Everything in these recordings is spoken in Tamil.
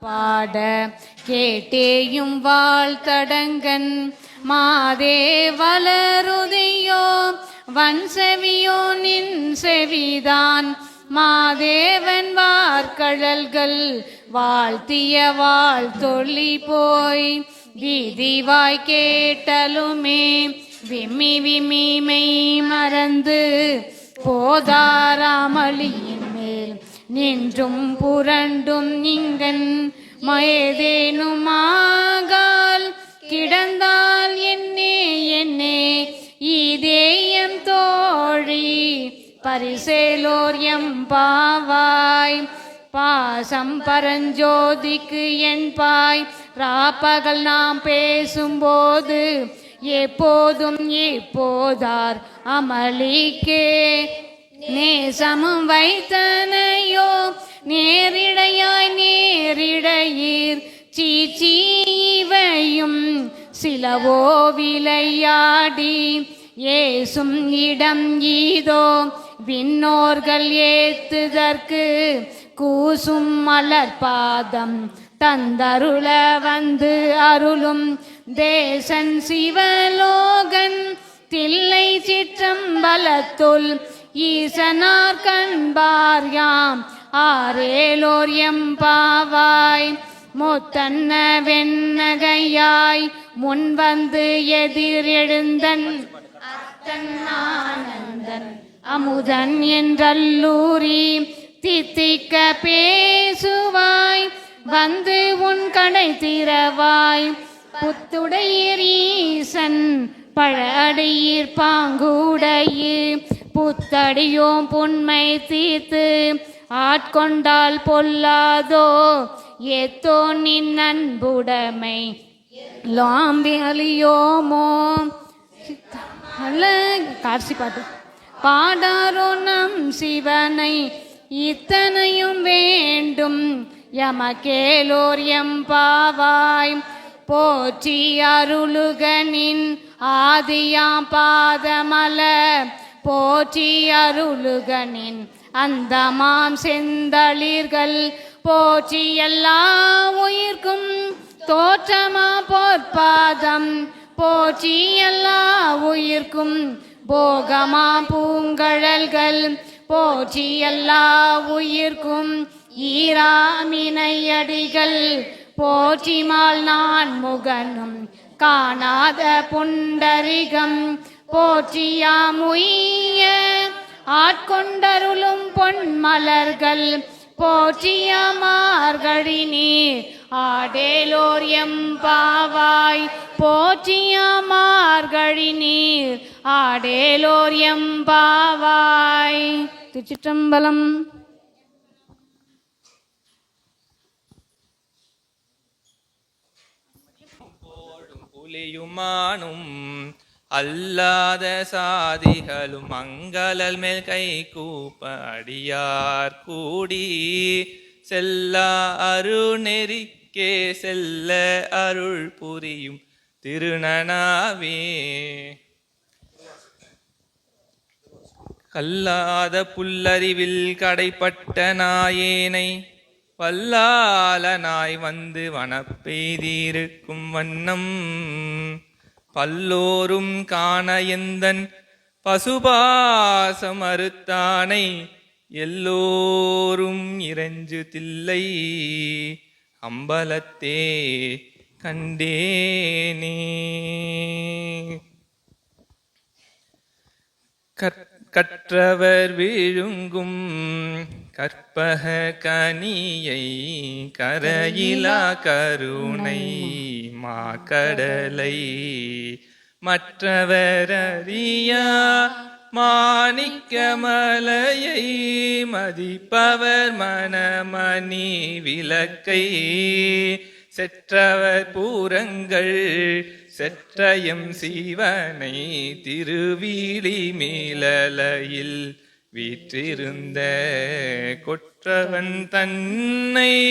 பாட கேட்டேயும் வாழ்த்தடங்கன் மாதே வளருதையோ வன் செவியோ நின் செவிதான் மாதேவன் வார்கழல்கள் வாழ்த்திய வாழ்த்தொள்ளி போய். வீதிவாய் கேட்டலுமே விம்மி விம்மி மெய் மறந்து. போதாராமலியின் நின்றும் புரண்டும் இங்கன் மயதேனுமாகால். கிடந்தால் என்னே என்னே இதேயம் தோழி. பரிசேலோர் எம் பாவாய். பாசம் பரஞ்சோதிக்கு என் பாய். ராப்பகல் நாம் பேசும்போது எப்போதும் எப்போதார் அமளிக்கே. நேசமும் வைத்தனையோ நேரிடையாய் நேரிடையீர். சீச்சீவையும் சிலவோ விளையாடி ஏசும் இடம் ஈதோ விண்ணோர்கள் ஏத்துதற்கு கூசும் மலர்பாதம் தந்தருள வந்து அருளும். தேசன் சிவலோகன் தில்லை சிற்றம்பலத்துள் ஈசனார் கண்பார் யாம். ஆரேலோர் எம்பாவாய். முத்தன்ன வெண்ணகையாய். முன் வந்து எதிர் எழுந்தன் அத்தன் அமுதன் என்றல்லூரி. தித்திக்க பேசுவாய். வந்து உன் கடை திறவாய். புத்துடையீசன் பழடையீர் பாங்குடையீர். புத்தடியோம் புண்மை தீர்த்து ஆட்கொண்டால் பொல்லாதோ? ஏத்தோ நின் அன்புடைமை? லாம்பியலியோமோ நல்ல காட்சி பாட்டு. பாடாரோ நம் சிவனை இத்தனையும் வேண்டும். யமகேலோர் எம் பாவாய் போற்றி அருளுகனின் ஆதியாம் பாதமல. போற்றி அருளுகனின் அந்தமாம் செந்தளிர்கள். போற்றி எல்லா உயிர்க்கும் தோற்றமா போற்பாதம். போற்றி எல்லா உயிர்க்கும் போகமா பூங்கழல்கள். போற்றி எல்லா உயிர்க்கும் ஈராமினையடிகள். போற்றிமால் நான் முகனும் காணாத புண்டரிகம். போற்றியாமுய்ய ஆட்கொண்டருளும் பொன்மலர்கள் போற்றியமார்கழி நீர் ஆடேலோர் எம்பாவாய் போற்றியமார்கழி நீர் ஆடேலோர் எம்பாவாய். திருச்சிற்றம்பலம். போடும் புலியுமானும் அல்லாத சாதிகளும் மங்களல் மேல் கை கூப்ப அடியார் கூடி. செல்லா அருநெறிக்கே செல்ல அருள் புரியும் திருநனாவே. கல்லாத புல்லறிவில் கடைப்பட்ட நாயேனை வல்லாளனாய் வந்து வனப்பெய்திருக்கும் வண்ணம். பல்லோரும் காண எந்தன் பசுபாசம் அறுத்தானை எல்லோரும் இறைஞ்சு தில்லை அம்பலத்தே கண்டேனே. கற்றவர் விழுங்கும் கற்பக கனியை கரையிலா கருணை மா கடலை மற்றவரறியா? மாணிக்க மலையை மதிப்பவர் மனமணி விளக்கை. செற்றவர் பூரங்கள் செற்றயம் சிவனை திருவீழி மேலலையில் வீற்றிருந்த கொற்றவன் தன்னை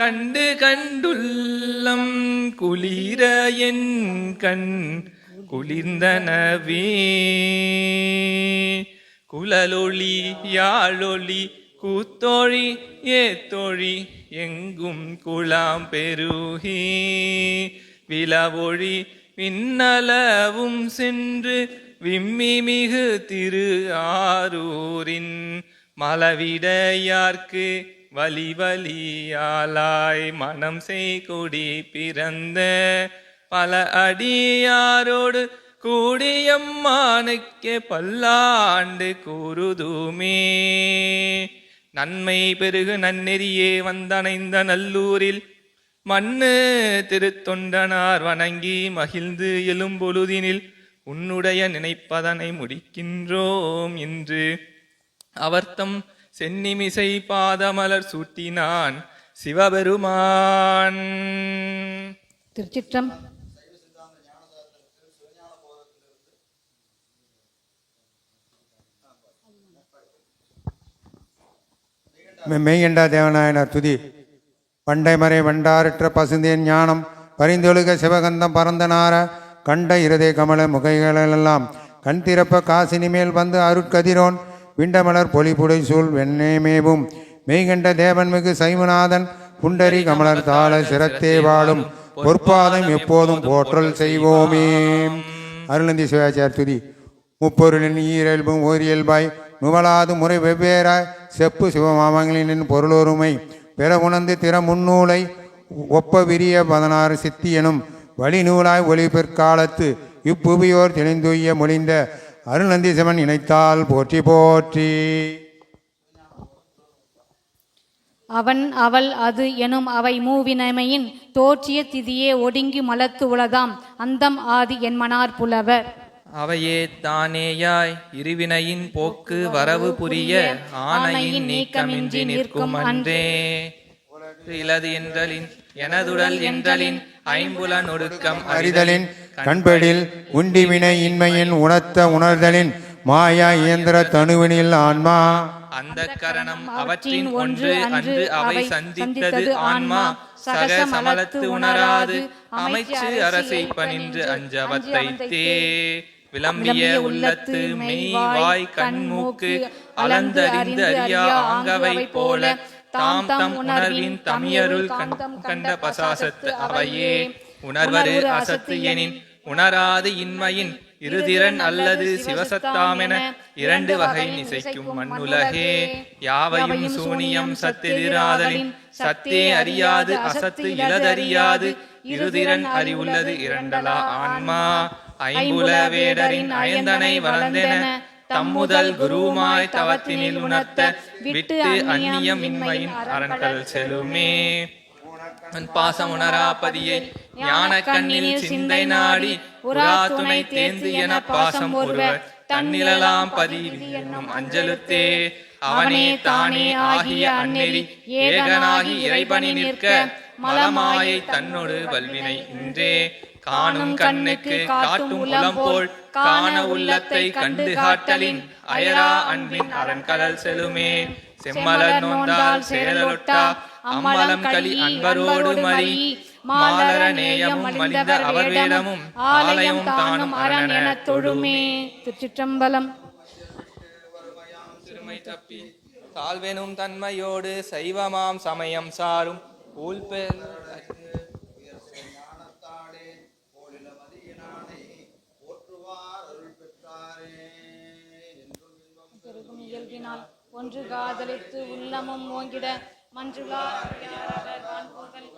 கண்டு கண்டுள்ளம் குளிர என் கண் குளிர்ந்தனவே. குழலொளி யாழொளி கூத்தொழி ஏத்தொழி எங்கும் குளாம் பெருகி. விலவொழி விண்ணளவும் சென்று விம்மி மிகு திரு ஆரூரின் மலவிடையார்க்கு வலி வலியாலாய் மனம் செய்கொடி பிறந்த பல அடியாரோடு கூடியம்மானுக்கே பல்லாண்டு கூறுதுமே. நன்மை பெருகு நன்னெறியே வந்தணைந்த நல்லூரில் மண்ணு திருத்தொண்டனார் வணங்கி மகிழ்ந்து எழும்பொழுதினில் உன்னுடைய நினைப்பதனை முடிக்கின்றோம் என்று அவர்த்தம் சென்னிமிசை பாதமலர் சூட்டினான் சிவபெருமான். திருச்சிற்றம். மெ- மெய்கண்டா தேவநாயனார் துதி. பண்டைமறை வண்டாரற்ற பசுந்தேன் ஞானம் பரிந்தொழுக சிவகந்தம் பரந்தனார கண்ட இருதய கமல முகைகளெல்லாம் கண் திறப்ப காசினி மேல் வந்து அருட்கதிரோன் விண்டமலர் பொலிபுடை சூழ் வெண்ணேமேவும் மெய்கண்ட தேவன் மிகு சைமநாதன் புண்டரி கமலர் தாள சிரத்தே வாழும். பொற்பாதம் எப்போதும் போற்றல் செய்வோமே. அருளந்தி சிவாச்சார் துதி. முப்பொருளின் ஈரல்பும் ஓரியல்பாய் நுவலாது முறை வெவ்வேறாய் செப்பு சிவமாமங்களின் பொருளொருமை. பிற உணர்ந்து திற முன்னூலை ஒப்ப விரிய பதினாறு சித்தி எனும் வழிநூலாய் ஒளி பிற்காலத்து இப்புவியோர் தெளிந்துய்ய மொழிந்த அருள்நந்தி சிவன் இணைத்தால் போற்றி போற்றி. அவன் அவள் அது எனும் அவை மூவினமையின் தோற்றிய திதியே ஒடுங்கி மலத்து உளதாம். அந்தம் ஆதி என்மனார் புலவர். அவையே தானேயாய் இருவினையின் போக்கு வரவு புரிய ஆணையின் நீக்கமின்றி நிற்கும் அன்றே. இலது என்றலின் எனதுடல் என்றலின் ஐம்புலன் ஒடுக்கம் அறிதலின் கண்படில் உண்டிவினை இன்மையின் உணர்த்த உணர்தலின் மாயா இயந்திர தனுவினில் ஆன்மா. அந்த கரணம் அவற்றின் ஒன்று அன்று அவை சந்தித்தது ஆன்மா. சக சமலத்து உணராது. அமைச்சு அரசை பணின்று அஞ்சவத்தை தே. விளம்பிய உள்ளத்து மெய் வாய் கண் மூக்கு அளந்தறிந்து அறியா ஆங்கவை போல தாம் தம் உணர்வின் தமியருள் கண்டம் கண்ட பசாசத்து அவையே. உணர்வரு அசத்து எனின் உணராது இன்மையின் இருதிறன் அல்லது சிவசத்தாமென இரண்டு வகை நிசைக்கும் மண்ணுலகே. யாவையும் சூனியம் சத்தெதிராதலின் சத்தே அறியாது அசத்து இலதறியாது இருதிறன் அறிவுள்ளது இரண்டலா ஆன்மா. ஐம்புல வேடரின் அயந்தனை வளர்ந்தென. தம்முதல் குருமாய் தவத்தினில் உணர்த்த விட்டு அந்நியம் இன்மையின் அரண்கள் செலுமே பாசம் உணராபதியை ஞான கண்ணில் சிந்தை நாடி உரா துணை தேர்ந்து என பாசம் ஒருவர் தன்னிலலாம் பதி என்னும் அஞ்சலுத்தே. அவனே தானே ஆகிய அந்நெறி ஏகனாகி இறைபணி நிற்க மலமாயை தன்னொடு வல்வினை இன்றே. காணும் கண்ணுக்கு காட்டும் உளம் போல் காண உள்ளத்தை கண்டு காட்டலின் அயரா அன்பின் அரண்கடல் செலுமே செம்மலர் நோந்தால் சேரலொட்டா. அம்மலம் களி அன்பரோடு மறி மாலர நேயமும் மலிந்த அவர் வேடமும் ஆலயமும் தானும் அரண தொழுமே. திருச்சிற்றம்பலம். சிறுமை தப்பி தாழ்வெனும் தன்மையோடு சைவமாம் சமயம் சாரும். ஊழ்பெல் ஒன்று காதலித்து உள்ளமும் ஓங்கிட மஞ்சுளா காண்போர்கள்